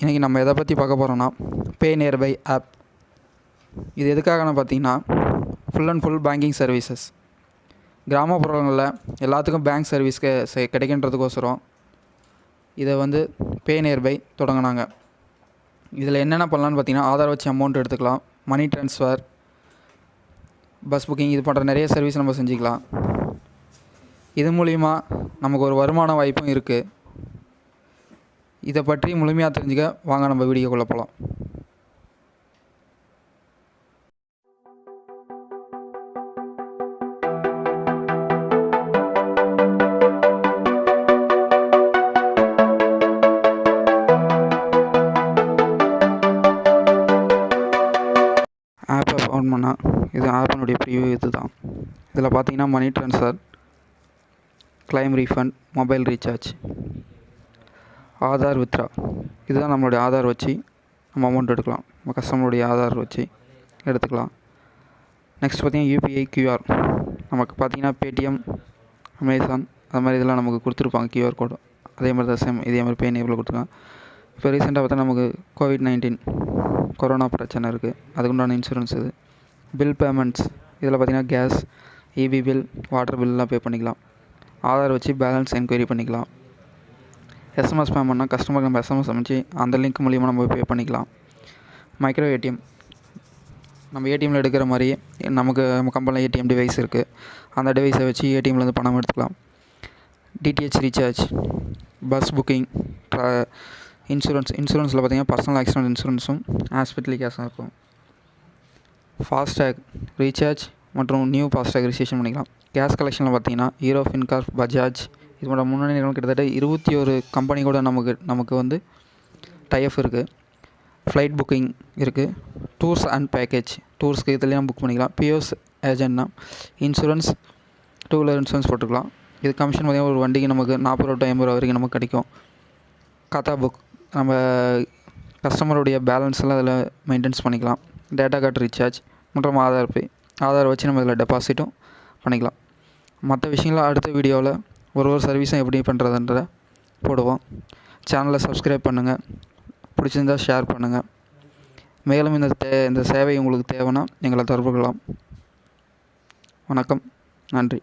இன்றைக்கி நம்ம எதை பற்றி பார்க்க போகிறோன்னா பே நியர்பை ஆப் இது எதுக்காகன்னு பார்த்தீங்கன்னா full and full banking services கிராமப்புறங்களில் எல்லாத்துக்கும் பேங்க் சர்வீஸ்க்கு கிடைக்கின்றதுக்கோசரம் இதை வந்து பே நியர்பை தொடங்கினாங்க. இதில் என்னென்ன பண்ணலான்னு பார்த்தீங்கன்னா ஆதார் வச்சு அமௌண்ட் எடுத்துக்கலாம் மணி ட்ரான்ஸ்ஃபர் பஸ் புக்கிங் இது போன்ற நிறைய சர்வீஸ் நம்ம செஞ்சுக்கலாம். இது மூலிமா நமக்கு ஒரு வருமான வாய்ப்பும் இருக்குது இதை பற்றி முழுமையாக தெரிஞ்சுக்க வாங்க நம்ம வீடியோக்குள்ளே போகலாம் ஆப்பை ஆன் பண்ணால் இது ஆப்பினுடைய ப்ரிவியூ இது தான் இதில் பார்த்தீங்கன்னா money transfer claim refund mobile recharge Aadhaar withdraw. இதுதான் நம்மளுடைய ஆதார் வச்சு நம்ம அமௌண்ட் எடுக்கலாம். நம்ம கஸ்டமருடைய ஆதார் வச்சு எடுத்துக்கலாம். நெக்ஸ்ட் பார்த்திங்கன்னா யூபிஐ கியூஆர் நமக்கு பார்த்தீங்கன்னா பேடிஎம் அமேசான் அது மாதிரி இதெல்லாம் நமக்கு கொடுத்துருப்பாங்க கியூஆர் கோடு அதே மாதிரி தான் சேம் இதே மாதிரி பே நேபிள் கொடுத்துருக்காங்க. இப்போ ரீசெண்டாக பார்த்தா நமக்கு கோவிட் நைன்டீன் கொரோனா பிரச்சனை இருக்குது அதுக்குண்டான இன்சூரன்ஸ் இது. பில் பேமெண்ட்ஸ் இதில் பார்த்தீங்கன்னா கேஸ் இபி பில் வாட்டர் பில்லாம் பே பண்ணிக்கலாம். ஆதார் வச்சு பேலன்ஸ் என்கொயரி பண்ணிக்கலாம். எஸ்எம்எஸ் பேமெண்ட்னா கஸ்டமருக்கு நம்ம எஸ்எம்எஸ் அமைச்சு அந்த லிங்க் மூலியமாக நம்ம பே பண்ணிக்கலாம். மைக்ரோ ஏடிஎம் நம்ம ஏடிஎம்மில் எடுக்கிற மாதிரியே நமக்கு நம்ம கம்பெனியில் ஏடிஎம் டிவைஸ் இருக்குது அந்த டிவைஸை வச்சு ஏடிஎம்லேருந்து பணம் எடுத்துக்கலாம். DTH recharge bus booking insurance இன்சூரன்ஸில் பார்த்தீங்கன்னா பர்சனல் ஆக்சிடென்ட் இன்சூரன்ஸும் ஹாஸ்பிட்டல் கேஸும் இருக்கும். ஃபாஸ்டேக் ரீசார்ஜ் மற்றும் நியூ ஃபாஸ்டேக் ரிஜிஸ்ட்ரேஷன் பண்ணிக்கலாம். கேஸ் கலெக்ஷனில் பார்த்தீங்கன்னா ஹீரோ ஃபின்கார் பஜாஜ் இது போன்ற முன்னணி நிறுவனம் கிட்டத்தட்ட இருபத்தி ஒரு கம்பெனி கூட நமக்கு நமக்கு வந்து டைஎஃப் இருக்குது ஃப்ளைட் புக்கிங் இருக்குது டூர்ஸ் அண்ட் பேக்கேஜ் டூர்ஸ்க்கு இதுலேயும் புக் பண்ணிக்கலாம். பிஓஸ் ஏஜென்ட்னா இன்சூரன்ஸ் டூ வீலர் இன்சூரன்ஸ் போட்டுக்கலாம். இது கமிஷன் பார்த்தீங்கன்னா ஒரு வண்டிக்கு நமக்கு நாற்பது ரூபா ஐம்பது ரூபா வரைக்கும் நமக்கு கிடைக்கும். கதா புக் நம்ம கஸ்டமருடைய பேலன்ஸ் எல்லாம் அதில் மெயின்டைன்ஸ் பண்ணிக்கலாம். டேட்டா கார்டு ரீசார்ஜ் மற்றும் ஆதார் பே. ஆதார் வச்சு நம்ம இதில் டெபாசிட்டும் பண்ணிக்கலாம். மற்ற விஷயங்கள்லாம் அடுத்த வீடியோவில் ஒரு ஒரு சர்வீஸும் எப்படி பண்ணுறதுன்றத போடுவோம். சேனலை சப்ஸ்கிரைப் பண்ணுங்கள் பிடிச்சிருந்தா ஷேர் பண்ணுங்கள் மேலும் இந்த தே இந்த சேவை உங்களுக்கு தேவைன்னா எங்களை தொடர்பு கொள்ளலாம். வணக்கம். நன்றி.